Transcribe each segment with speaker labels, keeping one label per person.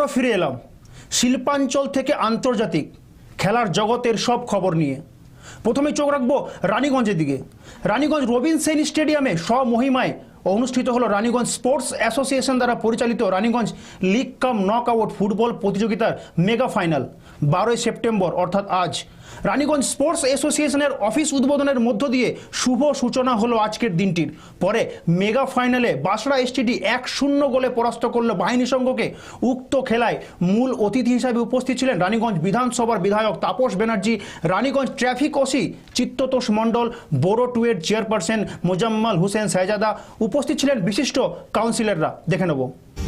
Speaker 1: আবারও ফিরে এলাম। শিল্পাঞ্চল থেকে আন্তর্জাতিক খেলার জগতের সব খবর নিয়ে। প্রথমে চোখ রাখব রানীগঞ্জের দিকে। রানীগঞ্জ রবিন সেন স্টেডিয়ামে স্বমহিমায় অনুষ্ঠিত হলো রানীগঞ্জ স্পোর্টস অ্যাসোসিয়েশন দ্বারা পরিচালিত Raniganj league cum knock out football প্রতিযোগিতার মেগা ফাইনাল, বারোই সেপ্টেম্বর, অর্থাৎ আজ। রানীগঞ্জ স্পোর্টস অ্যাসোসিয়েশনের অফিস উদ্বোধনের মধ্য দিয়ে শুভ সূচনা হলো আজকের দিনটির। পরে মেগা ফাইনালে বাসড়া এসটিডি এক শূন্য গোলে পরাস্ত করল বাহিনী সংঘকে। উক্ত খেলায় মূল অতিথি হিসাবে উপস্থিত ছিলেন রানীগঞ্জ বিধানসভার বিধায়ক Tapas Banerjee, Raniganj traffic OC Chittatosh Mondal, borough টুয়ের chairperson Mozammal Hossain Shahzada উপস্থিত ছিলেন বিশিষ্ট কাউন্সিলররা। দেখে নেব।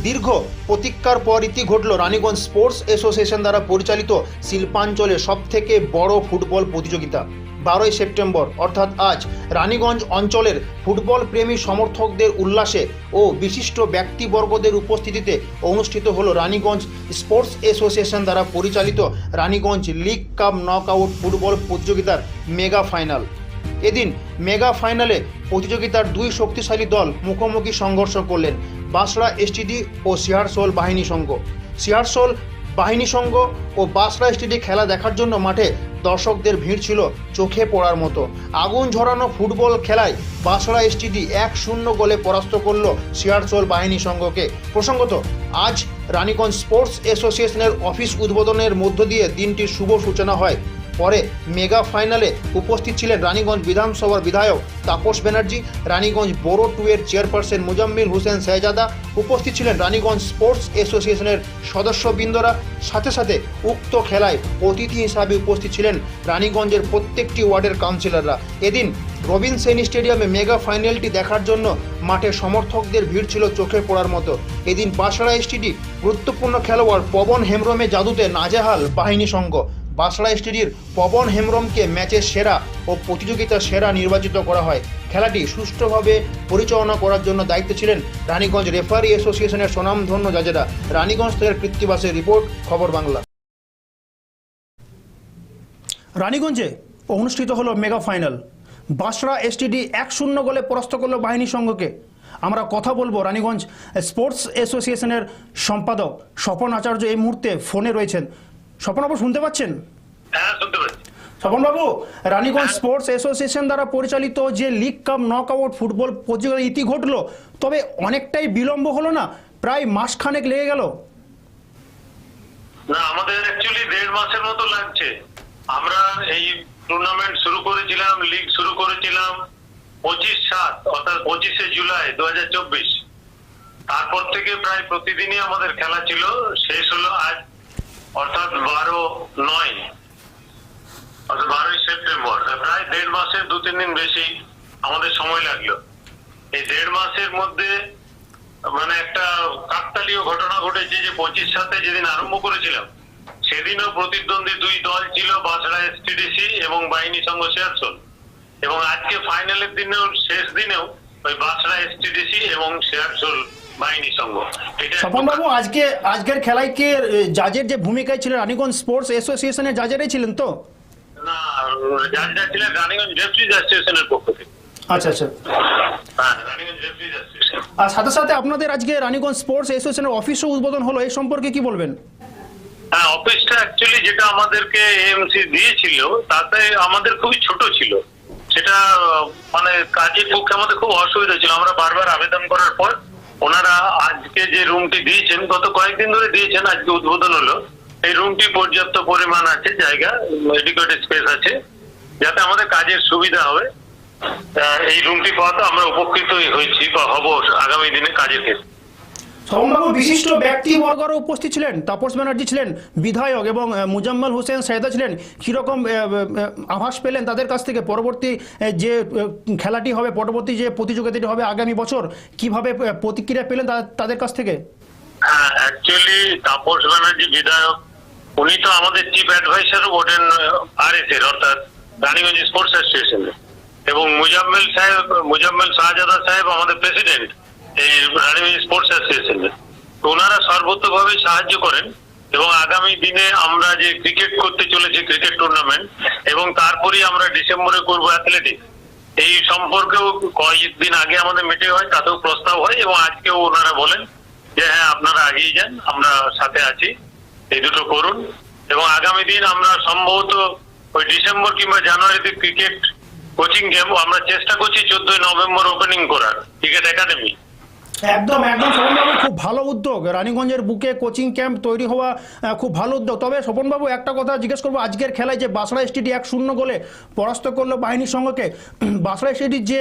Speaker 1: দীর্ঘ প্রতীক্ষার পর ইতি ঘটল রানীগঞ্জ স্পোর্টস অ্যাসোসিয়েশন দ্বারা পরিচালিত শিল্পাঞ্চলের সবথেকে বড় ফুটবল প্রতিযোগিতা। বারোই সেপ্টেম্বর, অর্থাৎ আজ, রানীগঞ্জ অঞ্চলের ফুটবল প্রেমী সমর্থকদের উল্লাসে ও বিশিষ্ট ব্যক্তিবর্গদের উপস্থিতিতে অনুষ্ঠিত হল রানীগঞ্জ স্পোর্টস অ্যাসোসিয়েশন দ্বারা পরিচালিত Raniganj league cup knock football প্রতিযোগিতার মেগা ফাইনাল। এদিন মেগা ফাইনালে প্রতিযোগিতার দুই শক্তিশালী দল মুখোমুখি সংঘর্ষ করলেন বাসড়া এসটিডি ও সিহারসোল বাহিনী সংঘ। সিহারসোল বাহিনী সংঘ ও বাসড়া এসটিডি খেলা দেখার জন্য মাঠে দর্শকদের ভিড় ছিল চোখে পড়ার মতো। আগুন ঝরানো ফুটবল খেলায় বাসড়া এসটিডি এক শূন্য গোলে পরাস্ত করল সিয়ারসোল বাহিনী সংঘকে। প্রসঙ্গত, আজ রানীগঞ্জ স্পোর্টস অ্যাসোসিয়েশনের অফিস উদ্বোধনের মধ্য দিয়ে দিনটির শুভ সূচনা হয় পরে মেগা ফাইনালে উপস্থিত ছিলেন রানীগঞ্জ বিধানসভার বিধায়ক তাপস ব্যানার্জি, রানীগঞ্জ বোরো টু এর চেয়ারপারসন মুজাম্মিল হোসেন শাহজাদা, উপস্থিত ছিলেন রানীগঞ্জ স্পোর্টস অ্যাসোসিয়েশনের সদস্যবৃন্দরা। সাথে সাথে উক্ত খেলায় অতিথি হিসাবে উপস্থিত ছিলেন রানীগঞ্জের প্রত্যেকটি ওয়ার্ডের কাউন্সিলররা। এদিন রবিন সেন স্টেডিয়ামে মেগা ফাইনালটি দেখার জন্য মাঠে সমর্থকদের ভিড় ছিল চোখে পড়ার মতো। এদিন বাসড়া এসটিডি, গুরুত্বপূর্ণ খেলোয়াড় পবন হেমব্রমে জাদুতে নাজেহাল বাহিনী সংঘ বাসড়া এসটিডির পবন হেমব্রমকে ম্যাচের সেরা ও প্রতিযোগিতার সেরা নির্বাচিত করা হয়। খেলাটি সুষ্ঠুভাবে পরিচালনা করার জন্য দায়িত্বে ছিলেন রানীগঞ্জ রেফারি অ্যাসোসিয়েশনের স্বনামধন্য জাজেরা রানীগঞ্জ থেকে কৃত্তিবাসের রিপোর্ট, খবর বাংলা। রানীগঞ্জে অনুষ্ঠিত হলো মেগা ফাইনাল। বাসরা এসটিডি এক শূন্য গোলে পরাস্ত করল বাহিনী সংঘকে। আমরা কথা বলব রানীগঞ্জ স্পোর্টস অ্যাসোসিয়েশনের সম্পাদক স্বপন আচার্য এই মুহূর্তে ফোনে রয়েছেন। স্বপনবাবু শুনতে পাচ্ছেন?
Speaker 2: হ্যাঁ শুনতে পাচ্ছি।
Speaker 1: স্বপনবাবু রানীগঞ্জ স্পোর্টস অ্যাসোসিয়েশন দ্বারা পরিচালিত যে league cup knock out football প্রতিযোগিতার ইতি ঘটলো তবে অনেকটাই বিলম্ব হলো না? প্রায় মাসখানেক লেগে গেল।
Speaker 2: না আমাদের অ্যাকচুয়ালি দেড় মাসের মতো লাগছে। আমরা এই টুর্নামেন্ট শুরু করেছিলাম লিগ শুরু করেছিলাম পঁচিশ সাত অর্থাৎ পঁচিশে জুলাই দু হাজার চব্বিশ। তারপর থেকে প্রায় প্রতিদিনই আমাদের খেলা ছিল। শেষ হলো আজ অর্থাৎ বারো নয়, অর্থাৎ বারোই সেপ্টেম্বর। প্রায় দেড় মাসের দু তিন দিন বেশি আমাদের সময় লাগল। এই দেড় মাসের মধ্যে মানে একটা কাকতালীয় ঘটনা ঘটেছে যে পঁচিশ সাথে যেদিন আরম্ভ করেছিলাম, সেদিনও প্রতিদ্বন্দ্বী দুই দল ছিল বাসড়া এসটিডিসি এবং বাহিনী সংঘ শেয়ারসোল এবং আজকে ফাইনালের দিনেও, শেষ দিনেও ওই বাসড়া এসটিডিসি এবং শেয়ারসোল এটা
Speaker 1: আজকে আজকের খেলায় কে জাজের যে ভূমিকায় ছিলেন রানীগঞ্জ স্পোর্টস অ্যাসোসিয়েশনের জাজেরাই ছিলেন তো?
Speaker 2: না জাজরা ছিলেন রানীগঞ্জ রেফ্রিজ অ্যাসোসিয়েশনের পক্ষ থেকে।
Speaker 1: আচ্ছা আচ্ছা।
Speaker 2: হ্যাঁ রানীগঞ্জ
Speaker 1: আর সাথে সাথে আপনাদের আজকে রানীগঞ্জ স্পোর্টস অ্যাসোসিয়েশনের অফিসও উদ্বোধন হলো এই সম্পর্কে কি বলবেন?
Speaker 2: হ্যাঁ অফিসটা অ্যাকচুয়ালি যেটা আমাদেরকে এএমসি দিয়েছিল তাতে আমাদের খুবই ছোট ছিল। সেটা মানে কাজের পক্ষে আমাদের খুব অসুবিধা ছিল। আমরা বারবার আবেদন করার পর ওনারা আজকে যে রুমটি দিয়েছেন, গত কয়েকদিন ধরে দিয়েছেন, আজকে উদ্বোধন হলো। এই রুমটি পর্যাপ্ত পরিমাণ আছে, জায়গা এডুকেটেড স্পেস আছে, যাতে আমাদের কাজের সুবিধা হবে। এই রুমটি পাওয়া তো আমরা উপকৃতই হয়েছি বা হব আগামী দিনে কাজের ক্ষেত্রে।
Speaker 1: স্বপনবাবু বিশিষ্ট ব্যক্তিবর্গরা উপস্থিত ছিলেন তাপস ব্যানার্জি ছিলেন বিধায়ক এবং মুজাম্মল হোসেন সাহেদা ছিলেন। কীরকম আভাস পেলেন তাদের কাছ থেকে? পরবর্তী যে খেলাটি হবে পরবর্তী যে প্রতিযোগিতাটি হবে আগামী বছর কীভাবে প্রতিক্রিয়া পেলেন তাদের কাছ থেকে?
Speaker 2: হ্যাঁ অ্যাকচুয়ালি তাপস ব্যানার্জি বিধায়ক উনি তো আমাদের চিফ অ্যাডভাইসারও বটেন আর এস এর অর্থাৎ রানীগঞ্জ স্পোর্টস অ্যাসোসিয়েশনের এবং মুজাম্মেল সাহেব মুজাম্মেল শাহজাদা সাহেব আমাদের প্রেসিডেন্ট এই রানীগঞ্জ স্পোর্টস অ্যাসোসিয়েশনের তো ওনারা সর্বোত্তভাবে সাহায্য করেন এবং আগামী দিনে আমরা যে ক্রিকেট করতে চলেছি, ক্রিকেট টুর্নামেন্ট এবং তারপরেই আমরা ডিসেম্বরে করব অ্যাথলেটিক্স এই সম্পর্কেও কয়েকদিন আগে আমাদের মিটিং হয়, তাতেও প্রস্তাব হয়, এবং আজকেও ওনারা বলেন যে হ্যাঁ আপনারা এগিয়ে যান, আমরা সাথে আছি, এই দুটো করুন। এবং আগামী দিন আমরা সম্ভবত ওই ডিসেম্বর কিংবা জানুয়ারিতে ক্রিকেট কোচিং গেম আমরা চেষ্টা করছি চোদ্দই নভেম্বর ওপেনিং করার ক্রিকেট একাডেমি
Speaker 1: একদম একদম। স্বপনবাবু খুব ভালো উদ্যোগ। রানীগঞ্জের বুকে কোচিং ক্যাম্প তৈরি হওয়া খুব ভালো উদ্যোগ। তবে স্বপনবাবু একটা কথা জিজ্ঞেস করব। আজকের খেলায় যে বাসড়া স্টেডি এক শূন্য গোলে পরাস্ত করল বাহিনীর সঙ্গকে বাসড়া স্টেডির যে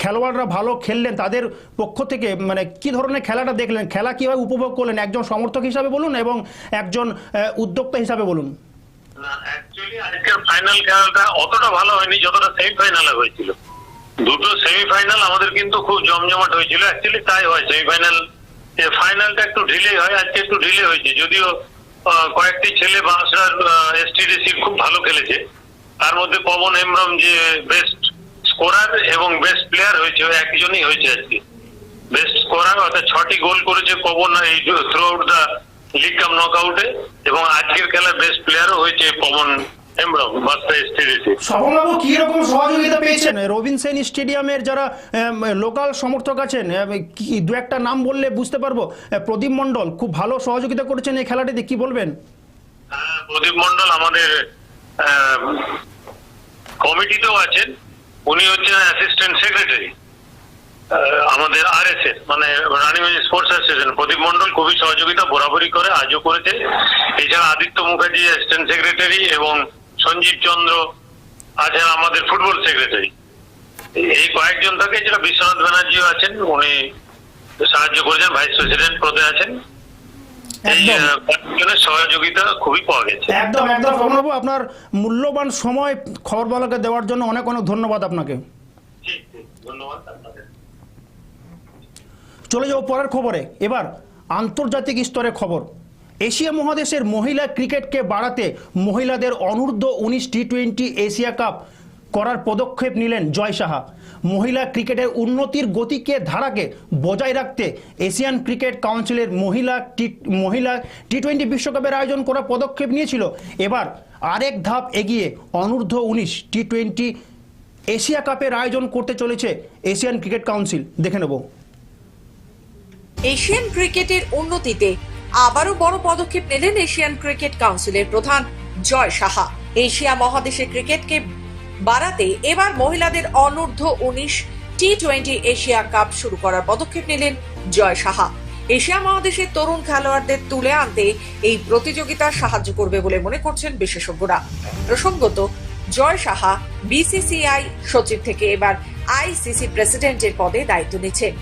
Speaker 1: খেলোয়াড়রা ভালো খেললেন তাদের পক্ষ থেকে মানে কি ধরনের খেলাটা দেখলেন? খেলা কীভাবে উপভোগ করলেন? একজন সমর্থক হিসাবে বলুন এবং একজন উদ্যোক্তা হিসাবে বলুন।
Speaker 2: না অ্যাকচুয়ালি আজকের ফাইনাল খেলাটা অতটা ভালো হয়নি যতটা সেমিফাইনালে হয়েছিল। দুটো সেমিফাইনাল আমাদের কিন্তু খুব জমজমাট হয়েছিল। অ্যাকচুয়ালি তাই হয় সেমিফাইনাল ফাইনালটা একটু ঢিলে হয়, আজকে একটু ঢিলে হয়েছে। যদিও কয়েকটি ছেলে বাঁশরার এসটিডিসি খুব ভালো খেলেছে। তার মধ্যে পবন হেমব্রম যে বেস্ট স্কোরার এবং বেস্ট প্লেয়ার হয়েছে একজনই হয়েছে আজকে। বেস্ট স্কোরার অর্থাৎ ছটি গোল করেছে পবন এই throughout the league cum knock আউটে এবং আজকের খেলার বেস্ট প্লেয়ারও হয়েছে পবন
Speaker 1: স্বপনবাবু কি রকম সহযোগিতা পেয়েছেন? রবিন সেন স্টেডিয়ামের যারা লোকাল সমর্থক আছেন কি দু একটা নাম বললে বুঝতে পারব। প্রদীপ মণ্ডল খুব ভালো সহযোগিতা করেছেন এই খেলাটিতে কি বলবেন?
Speaker 2: হ্যাঁ, প্রদীপ মন্ডল আমাদের আহ, কমিটিতেও আছেন। উনি হচ্ছেন অ্যাসিস্ট্যান্ট সেক্রেটারি আমাদের আর এস এস মানে রানীগঞ্জ স্পোর্টস অ্যাসোসিয়েশন প্রদীপ মন্ডল খুবই সহযোগিতা বরাবরই করে আজও করেছে। এছাড়া আদিত্য মুখার্জি অ্যাসিস্ট্যান্ট সেক্রেটারি এবং সঞ্জীব চন্দ্র আছেন আমাদের ফুটবল সেক্রেটারি। এই কয়েকজন থাকে এছাড়া বিশ্বনাথ ব্যানার্জিও আছেন উনি সাহায্য করেছেন ভাইস প্রেসিডেন্ট পদে আছেন।
Speaker 1: একদম।
Speaker 2: সহযোগিতা খুবই পাওয়া গেছে।
Speaker 1: একদম একদম। আপনার মূল্যবান সময় খবরবালাকে দেওয়ার জন্য অনেক অনেক ধন্যবাদ আপনাকে।
Speaker 2: ঠিক, ঠিক। ধন্যবাদ আপনাদের।
Speaker 1: চলে যাব পরের খবরে। এবার আন্তর্জাতিক স্তরে খবর। এশিয়া মহাদেশের মহিলা ক্রিকেটকে বাড়াতে মহিলাদের অনূর্ধ্ব উনিশ টি টোয়েন্টি এশিয়া কাপ করার পদক্ষেপ নিলেন জয় সাহা। মহিলা ক্রিকেটের উন্নতির গতিকে ধারাকে বজায় রাখতে এশিয়ান ক্রিকেট কাউন্সিলের মহিলা টি মহিলা টি টোয়েন্টি বিশ্বকাপের আয়োজন করার পদক্ষেপ নিয়েছিল। এবার আরেক ধাপ এগিয়ে অনূর্ধ্ব উনিশ টি টোয়েন্টি এশিয়া কাপের আয়োজন করতে চলেছে এশিয়ান ক্রিকেট কাউন্সিল। দেখে নেব।
Speaker 3: এশিয়ান ক্রিকেটের উন্নতিতে আবারও বড় পদক্ষেপ নিলেন এশিয়ান ক্রিকেট কাউন্সিলের প্রধান জয় সাহা। এশিয়া মহাদেশের ক্রিকেটকে বাড়াতে এবার মহিলাদের অনূর্ধ্ব উনিশ টি টোয়েন্টি এশিয়া কাপ শুরু করার পদক্ষেপ নিলেন জয় সাহা। এশিয়া মহাদেশের তরুণ খেলোয়াড়দের তুলে আনতে এই প্রতিযোগিতা সাহায্য করবে বলে মনে করছেন বিশেষজ্ঞরা। প্রসঙ্গত, জয় সাহা বিসিসিআই সচিব থেকে এবার আইসিসি প্রেসিডেন্টের পদে দায়িত্ব নিচ্ছেন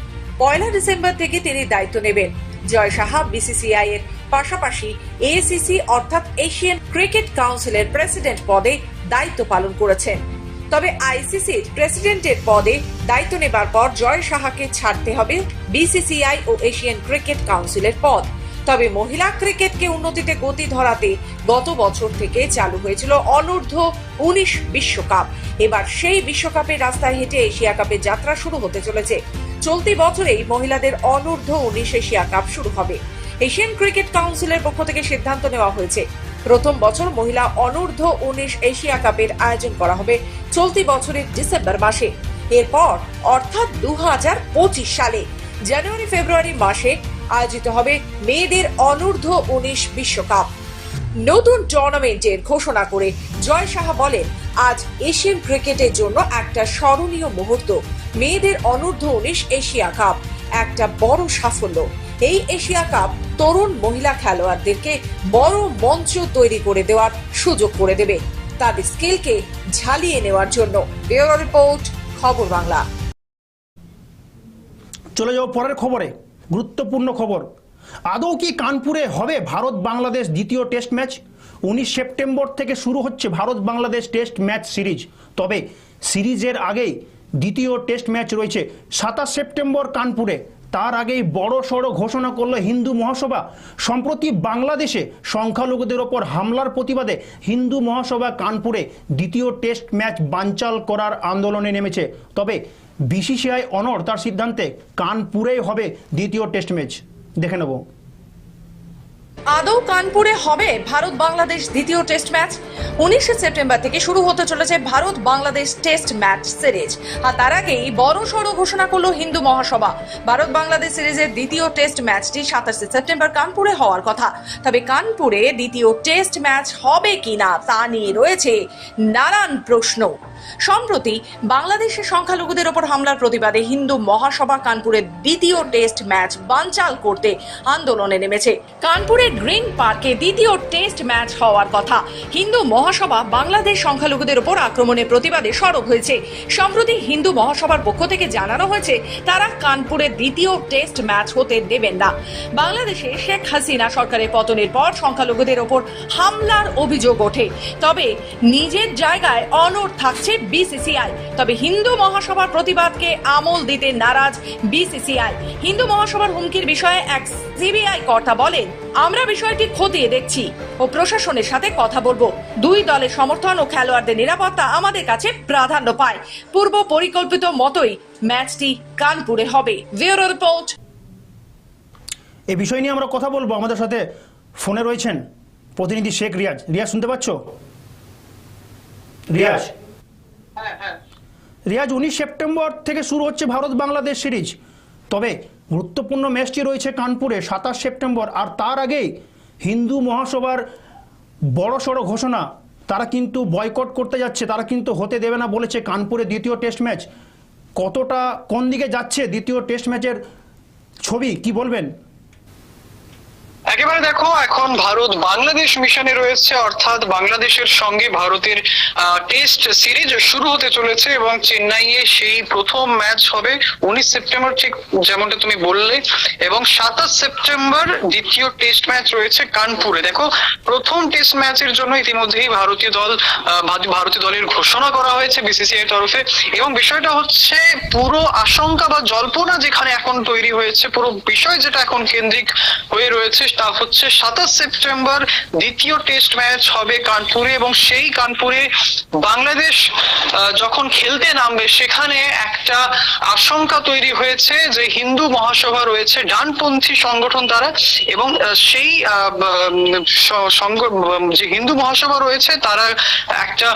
Speaker 3: পয়লা ডিসেম্বর থেকে তিনি দায়িত্ব নেবেন জয় সাহা বিসিসিআই এর পাশাপাশি এসিসি অর্থাৎ এশিয়ান ক্রিকেট কাউন্সিলের প্রেসিডেন্ট পদে দায়িত্ব পালন করেছেন তবে আইসিসির প্রেসিডেন্টের পদে দায়িত্ব নেবার পর জয় সাহাকে ছাড়তে হবে বিসিসিআই ও এশিয়ান ক্রিকেট কাউন্সিলের পদ। তবে মহিলা ক্রিকেটকে উন্নতিতে গতি ধরাতে গত বছর থেকে চালু হয়েছিল অনূর্ধ্ব উনিশ বিশ্বকাপ। এবার সেই বিশ্বকাপের রাস্তায় হেঁটে এশিয়া কাপের যাত্রা শুরু হতে চলেছে। চলতি বছরেই মহিলাদের অনূর্ধ্ব উনিশ এশিয়া কাপ শুরু হবে। এশিয়ান ক্রিকেট কাউন্সিলের পক্ষ থেকে সিদ্ধান্ত নেওয়া হয়েছে। প্রথম বছর মহিলা অনূর্ধ্ব উনিশ এশিয়া কাপের আয়োজন করা হবে চলতি বছরের ডিসেম্বর মাসে। এরপর, অর্থাৎ দু হাজার পঁচিশ সালে, জানুয়ারি, ফেব্রুয়ারি মাসে আয়োজিত হবে মেয়েদের অনূর্ধ্ব উনিশ বিশ্বকাপ। নতুন টুর্নামেন্টের ঘোষণা করে জয় সাহা বলেন, আজ এশিয়ান ক্রিকেটের জন্য একটা স্মরণীয় মুহূর্ত। মেয়েদের অনূর্ধ্ব উনিশ এশিয়া কাপ। একটা বড় সাফল্য। এই এশিয়া কাপ তরুণ মহিলা খেলোয়াড়দেরকে বড় মঞ্চ তৈরি করে দেওয়ার সুযোগ করে দেবে। তাদের স্কিলকে ঝালিয়ে নেওয়ার জন্য। ব্যুরো রিপোর্ট, খবর বাংলা।
Speaker 1: চলে যাব পরের খবরে। গুরুত্বপূর্ণ খবর। আদৌ কি কানপুরে হবে ভারত বাংলাদেশ দ্বিতীয় টেস্ট ম্যাচ? উনিশ সেপ্টেম্বর থেকে শুরু হচ্ছে Bharat Bangladesh test match series. তবে সিরিজের আগেই দ্বিতীয় টেস্ট ম্যাচ রয়েছে সাতাশ সেপ্টেম্বর কানপুরে। তার আগেই বড় সড়ো ঘোষণা করল হিন্দু মহাসভা। সম্প্রতি বাংলাদেশে সংখ্যালঘুদের ওপর হামলার প্রতিবাদে হিন্দু মহাসভা কানপুরে দ্বিতীয় টেস্ট ম্যাচ বানচাল করার আন্দোলনে নেমেছে। তবে বিসিসিআই অনর তার সিদ্ধান্তে কানপুরেই হবে দ্বিতীয় টেস্ট ম্যাচ। দেখে নেব।
Speaker 3: আদৌ কানপুরে হবে ভারত বাংলাদেশ দ্বিতীয় টেস্ট ম্যাচ? উনিশে সেপ্টেম্বর থেকে শুরু হতে চলেছে Bharat Bangladesh test match series. আর তার আগেই বড় সড় ঘোষণা করল হিন্দু মহাসভা। ভারত বাংলাদেশ সিরিজের দ্বিতীয় টেস্ট ম্যাচটি সাতাশে সেপ্টেম্বর কানপুরে হওয়ার কথা। তবে কানপুরে দ্বিতীয় টেস্ট ম্যাচ হবে কিনা তা নিয়ে রয়েছে নানান প্রশ্ন। সম্প্রতি বাংলাদেশের সংখ্যালঘুদের ওপর হামলার প্রতিবাদে হিন্দু মহাসভা কানপুরের দ্বিতীয় টেস্ট ম্যাচ বানচাল করতে আন্দোলনে নেমেছে। কানপুরের গ্রিন পার্কে দ্বিতীয় টেস্ট ম্যাচ হওয়ার কথা। হিন্দু মহাসভা বাংলাদেশ সংখ্যালঘুদের ওপর আক্রমণের প্রতিবাদে সরব হয়েছে। সম্প্রতি হিন্দু মহাসভার পক্ষ থেকে জানানো হয়েছে, তারা কানপুরে দ্বিতীয় টেস্ট ম্যাচ হতে দেবেন না। বাংলাদেশে শেখ হাসিনা সরকারের পতনের পর সংখ্যালঘুদের ওপর হামলার অভিযোগ ওঠে। তবে নিজের জায়গায় অনড় থাকছে বিসিসিআই তবে হিন্দু মহাসভার প্রতিবাদকে আমল দিতে নারাজ বিসিসিআই হিন্দু মহাসভার হুমকির বিষয়ে এক সিবিআই কর্তা বলেন, আমরা বিষয়টি খতিয়ে দেখছি ও প্রশাসনের সাথে কথা বলব। দুই দলের সমর্থন ও খেলোয়াড়দের নিরাপত্তা আমাদের কাছে প্রাধান্য পায়। পূর্ব পরিকল্পিত মতোই ম্যাচটি কানপুরে হবে। Bureau report.
Speaker 1: এই বিষয় নিয়ে আমরা কথা বলব। আমাদের সাথে ফোনে রয়েছেন প্রতিনিধি শেখ রিয়াজ। রিয়াজ, শুনতে পাচ্ছ? রিয়াজ রিয়াজ, উনিশ সেপ্টেম্বর থেকে শুরু হচ্ছে ভারত বাংলাদেশ সিরিজ। তবে গুরুত্বপূর্ণ ম্যাচটি রয়েছে কানপুরে, সাতাশ সেপ্টেম্বর। আর তার আগেই হিন্দু মহাসভার বড় সড় ঘোষণা, তারা কিন্তু বয়কট করতে যাচ্ছে, তারা কিন্তু হতে দেবে না বলেছে কানপুরে দ্বিতীয় টেস্ট ম্যাচ। কতটা, কোন দিকে যাচ্ছে দ্বিতীয় টেস্ট ম্যাচের ছবি, কি বলবেন?
Speaker 4: একেবারে দেখো, এখন ভারত বাংলাদেশ মিশনে রয়েছে, অর্থাৎ বাংলাদেশের সঙ্গে ভারতের টেস্ট সিরিজ শুরু হতে চলেছে এবং চেন্নাইয়ে সেই প্রথম ম্যাচ হবে উনিশ সেপ্টেম্বর, ঠিক যেমনটা তুমি বললে, এবং সাতাশ সেপ্টেম্বর দ্বিতীয় টেস্ট ম্যাচ রয়েছে কানপুরে। দেখো, প্রথম টেস্ট ম্যাচের জন্য ইতিমধ্যেই ভারতীয় দল ভারতীয় দলের ঘোষণা করা হয়েছে বিসিসিআই তরফে। এবং বিষয়টা হচ্ছে, পুরো আশঙ্কা বা জল্পনা যেখানে এখন তৈরি হয়েছে, পুরো বিষয় যেটা এখন কেন্দ্রিক হয়ে রয়েছে তা হচ্ছে সাতাশ সেপ্টেম্বর। দ্বিতীয় টেস্ট ম্যাচ হবে কানপুরে এবং সেই কানপুরে বাংলাদেশ যখন খেলতে নামবে, সেখানে একটা আশঙ্কা তৈরি হয়েছে যে হিন্দু মহাসভা রয়েছে, ডানপন্থী সংগঠন তারা এবং সেই যে হিন্দু মহাসভা রয়েছে, তারা একটা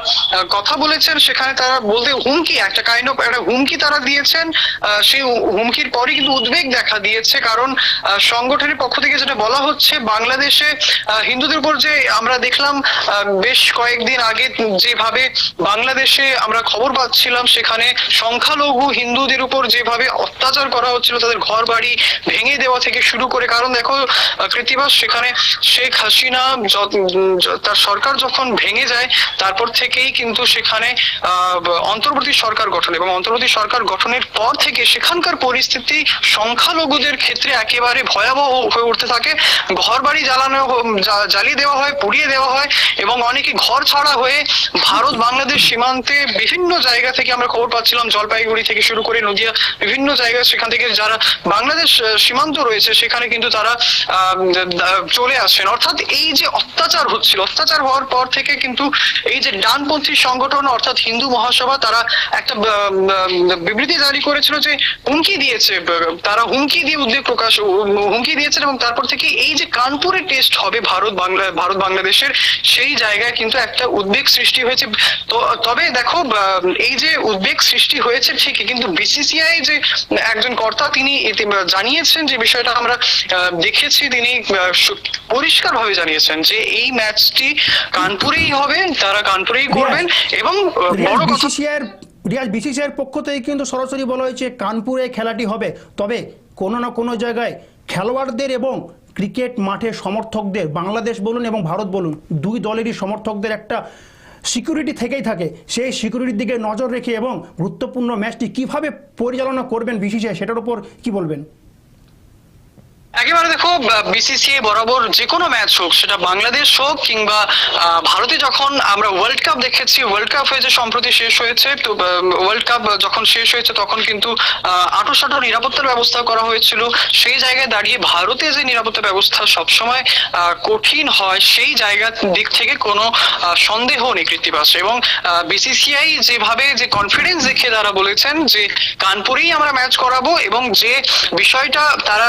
Speaker 4: কথা বলেছেন। সেখানে তারা বলতে হুমকি, একটা কাইন্ড অফ একটা হুমকি তারা দিয়েছেন। সেই হুমকির পরই কিন্তু উদ্বেগ দেখা দিয়েছে। কারণ সংগঠনের পক্ষ থেকে যেটা বলা হচ্ছে বাংলাদেশে হিন্দুদের উপর যে আমরা দেখলাম বেশ কয়েকদিন আগে যেভাবে বাংলাদেশে আমরা খবর পাচ্ছিলাম, সেখানে সংখ্যালঘু হিন্দুদের উপর যেভাবে অত্যাচার করা হচ্ছিল, তাদের ঘর বাড়ি ভেঙে দেওয়া থেকে শুরু করে, কারণ দেখো কৃতিবাস সেখানে শেখ হাসিনা তার সরকার যখন ভেঙে যায়, তারপর থেকেই কিন্তু সেখানে অন্তর্বর্তী সরকার গঠন এবং অন্তর্বর্তী সরকার গঠনের পর থেকে সেখানকার পরিস্থিতি সংখ্যালঘুদের ক্ষেত্রে একেবারে ভয়াবহ হয়ে উঠতে থাকে। ঘর বাড়ি জ্বালানো জ্বালিয়ে দেওয়া হয়, পুড়িয়ে দেওয়া হয় এবং অনেকে ঘর ছাড়া হয়ে ভারত, বাংলাদেশ সীমান্তে বিভিন্ন জায়গা থেকে আমরা খবর পাচ্ছিলাম, জলপাইগুড়ি থেকে শুরু করে নদিয়া, বিভিন্ন জায়গায় সেখান থেকে যারা বাংলাদেশ সীমান্ত রয়েছে সেখানে কিন্তু তারা চলে আসেন অর্থাৎ এই যে অত্যাচার হচ্ছিল, অত্যাচার হওয়ার পর থেকে কিন্তু এই যে ডানপন্থী সংগঠন অর্থাৎ হিন্দু মহাসভা তারা একটা বিবৃতি জারি করেছিল যে হুমকি দিয়েছে তারা হুমকি দিয়ে উদ্বেগ প্রকাশ হুমকি দিয়েছেন এবং তারপর থেকে এই যে কানপুরে টেস্ট হবে ভারত বাংলা ভারত বাংলাদেশের সেই জায়গায় কিন্তু একটা উদ্বেগ সৃষ্টি হয়েছে। তো তবে দেখো এই যে উদ্বেগ সৃষ্টি হয়েছে ঠিকই কিন্তু বিসিসিআই যে একজন কর্তা তিনি জানিয়েছেন যে বিষয়টা আমরা দেখেছি তিনি পরিষ্কার ভাবে জানিয়েছেন যে এই ম্যাচটি কানপুরেই হবে তারা কানপুরেই করবেন এবং বড় কথা
Speaker 1: রিয়াজ বিসিসিআইয়ের পক্ষ থেকে কিন্তু সরাসরি বলা হয়েছে কানপুরে খেলাটি হবে। তবে কোনো না কোনো জায়গায় খেলোয়াড়দের এবং ক্রিকেট মাঠে সমর্থকদের, বাংলাদেশ বলুন এবং ভারত বলুন, দুই দলেরই সমর্থকদের একটা সিকিউরিটি থেকেই থাকে। সেই সিকিউরিটির দিকে নজর রেখে এবং গুরুত্বপূর্ণ ম্যাচটি কীভাবে পরিচালনা করবেন বিসিসিআই, সেটার উপর কি বলবেন?
Speaker 4: একেবারে দেখো বিসিসিআই বরাবর যে কোনো ম্যাচ হোক, সেটা বাংলাদেশ হোক কিংবা ভারতে যখন আমরা ওয়ার্ল্ড কাপ দেখেছি ওয়ার্ল্ড কাপ হয়েছে সম্প্রতি শেষ হয়েছে, তো ওয়ার্ল্ড কাপ যখন শেষ হয়েছে, তখন কিন্তু সাটো নিরাপত্তার ব্যবস্থা করা হয়েছিল। সেই জায়গায় দাঁড়িয়ে ভারতে যে নিরাপত্তা ব্যবস্থা সবসময় কঠিন হয়, সেই জায়গার দিক থেকে কোনো সন্দেহ নেই কৃত্তিবাস। এবং বিসিসিআই যেভাবে যে কনফিডেন্স দেখে তারা বলেছেন যে, কানপুরেই আমরা ম্যাচ করাবো এবং যে বিষয়টা তারা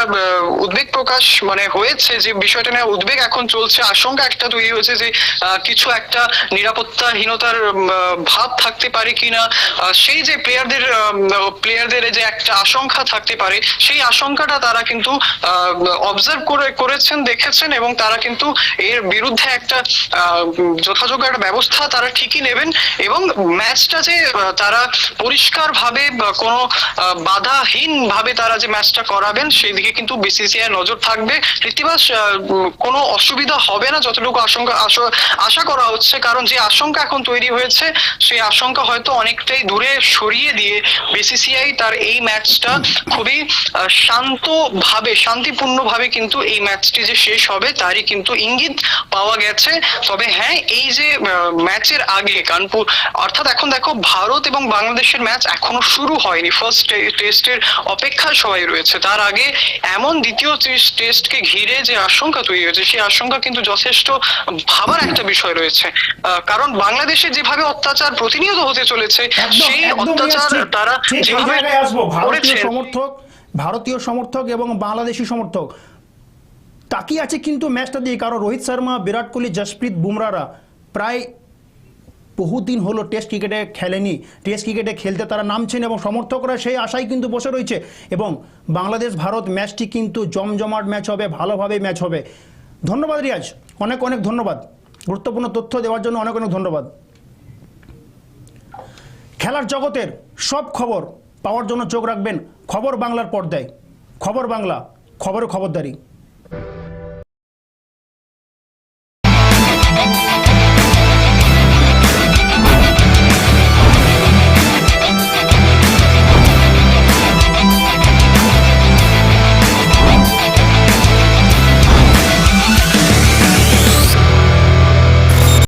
Speaker 4: উদ্বেগ প্রকাশ মানে হয়েছে যে বিষয়টা নিয়ে উদ্বেগ এখন চলছে, আশঙ্কা একটা তৈরি হয়েছে যে কিছু একটা নিরাপত্তাহীনতার ভাব থাকতে পারে কিনা। সেই যে প্লেয়ারদের প্লেয়ারদের যে একটা আশঙ্কা থাকতে পারে, সেই আশঙ্কাটা তারা কিন্তু অবজার্ভ করে, করেছেন, দেখেছেন এবং তারা কিন্তু এর বিরুদ্ধে একটা যথাযোগ্য একটা ব্যবস্থা তারা ঠিকই নেবেন এবং ম্যাচটা যে তারা পরিষ্কার ভাবে কোনো বাধাহীন ভাবে তারা যে ম্যাচটা করাবেন, সেই দিকে কিন্তু বিসিসিআই নজর থাকবে। কৃত্তিবাস কোনো অসুবিধা হবে না যতটুকু আশঙ্কা, আশা করা হচ্ছে। কারণ যে আশঙ্কা এখন তৈরি হয়েছে, সেই আশঙ্কা হয়তো অনেকটাই দূরে সরিয়ে দিয়ে বিসিসিআই তার এই ম্যাচটা খুবই শান্তভাবে, শান্তিপূর্ণভাবে কিন্তু এই ম্যাচটি যে শেষ হবে, তারই কিন্তু ইঙ্গিত পাওয়া গেছে। তবে হ্যাঁ এই যে ম্যাচের আগে কানপুর, অর্থাৎ এখন দেখো ভারত এবং বাংলাদেশের ম্যাচ এখনও শুরু হয়নি। ফার্স্ট টেস্টের অপেক্ষায় সবাই রয়েছে। তার আগে এমন দ্বিতীয় টেস্টকে ঘিরে যে আশঙ্কা তৈরি হয়েছে সেই আশঙ্কা কিন্তু যথেষ্ট ভাবার একটা বিষয় রয়েছে। কারণ বাংলাদেশে যেভাবে অত্যাচার প্রতিনিয়ত হতে চলেছে সেই অত্যাচার তারা যেভাবে করেছেন।
Speaker 1: সমর্থক ভারতীয় সমর্থক এবং বাংলাদেশি সমর্থক তাকিয়ে আছে কিন্তু ম্যাচটা দিয়ে। কারণ রোহিত শর্মা বিরাট কোহলি জসপ্রীত বুমরারা প্রায় বহুদিন হলো টেস্ট ক্রিকেটে খেলেনি। টেস্ট ক্রিকেটে খেলতে তারা নামছেন এবং সমর্থকরা সেই আশায় কিন্তু বসে রয়েছে। এবং বাংলাদেশ ভারত ম্যাচটি কিন্তু জমজমাট ম্যাচ হবে ভালোভাবে ম্যাচ হবে। ধন্যবাদ রিয়াজ, অনেক অনেক ধন্যবাদ। গুরুত্বপূর্ণ তথ্য দেওয়ার জন্য অনেক অনেক ধন্যবাদ। খেলার জগতের সব খবর পাওয়ার জন্য চোখ রাখবেন খবর বাংলার পর্দায়। খবর বাংলা, খবরে খবরদারি।